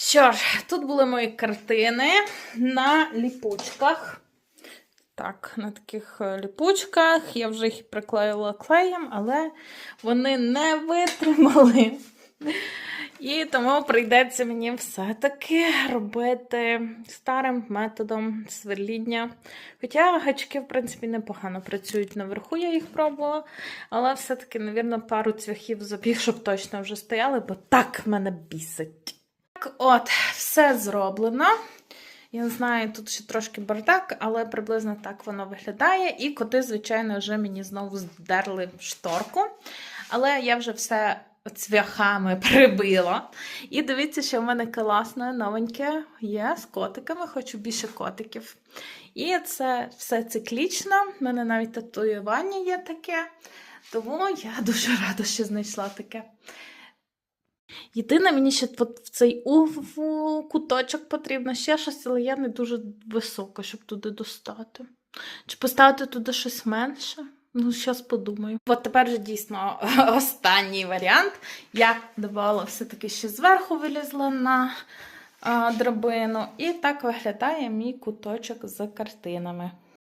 Що ж, тут були мої картини на ліпучках. Так, на таких е, ліпучках. Я вже їх приклеїла клеєм, але вони не витримали. І тому прийдеться мені все-таки робити старим методом сверління. Хоча гачки, в принципі, непогано працюють наверху, я їх пробувала. Але все-таки, навірно, пару цвяхів забіг, щоб точно вже стояли, бо так мене бісить. Так, от, все зроблено. Я не знаю, тут ще трошки бардак, але приблизно так воно виглядає. І коти, звичайно, вже мені знову здерли шторку. Але я вже все цвяхами прибила. І дивіться, що в мене класне новеньке є з котиками, хочу більше котиків. І це все циклічно. В мене навіть татуювання є таке. Тому я дуже рада, що знайшла таке. Єдине, мені ще в цей в куточок потрібно ще щось, але я не дуже висока, щоб туди достати. Чи поставити туди щось менше? Ну, зараз подумаю. От тепер же дійсно останній варіант. Я додавала все-таки ще зверху вилізла на а, драбину. І так виглядає мій куточок з картинами.